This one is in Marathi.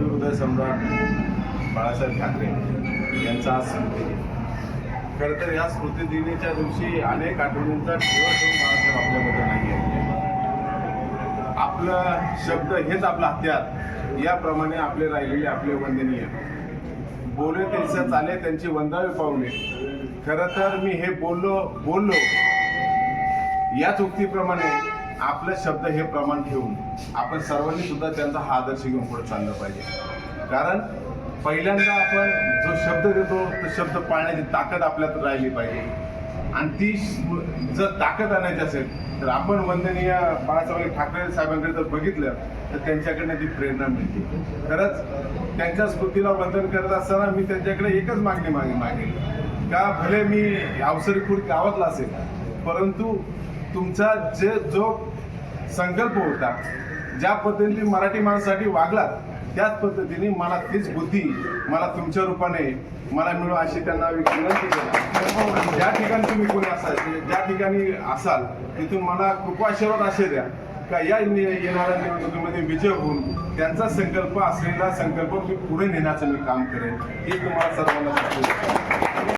हृदय सम्राट बाळासाहेब ठाकरे यांचा आज स्मृती खरं तर या स्मृतिदिनीच्या दिवशी अनेक आठवणींचा ठेवा ठेवून बाळासाहेब आपल्यामध्ये नाही आहे. आपलं शब्द हेच आपलं हत्यार याप्रमाणे आपले राहिलेले आपले वंदनीय. बोले त्यांचं चाले त्यांची वंदावे पाहुणे खरं तर मी हे बोललो बोललो. याच उक्तीप्रमाणे आपलं शब्द हे प्रमाण ठेवून आपण सर्वांनी सुद्धा त्यांचा हा आदर्श घेऊन पुढे चाललं पाहिजे. कारण पहिल्यांदा आपण जो शब्द देतो तो शब्द पाळण्याची ताकद आपल्यात राहिली पाहिजे. आणि ती जर ताकद आणायची असेल तर आपण वंदनीय बाळासाहेब ठाकरे साहेबांकडे जर बघितलं तर त्यांच्याकडनं ती प्रेरणा मिळते. खरंच त्यांच्या स्मृतीला वंदन करत असताना मी त्यांच्याकडे एकच मागणी मागे मागेल का भले मी अवसरीपूर गावातला असेल परंतु तुमचा जे जो संकल्प होता ज्या पद्धतीने मराठी माणसासाठी वागलात त्याच पद्धतीने मला तीच बुद्धी मला तुमच्या रूपाने मला मिळू अशी त्यांना विनंती केली. ज्या ठिकाणी तुम्ही कोणी असाल ज्या ठिकाणी असाल तिथून मला खूप आशीर्वाद असे द्या. का या येणाऱ्या निवडणुकीमध्ये विजय होऊन त्यांचा संकल्प असलेला संकल्प मी पुढे नेण्याचं मी काम करेन. हे तुम्हाला सर्वांना सांगतो.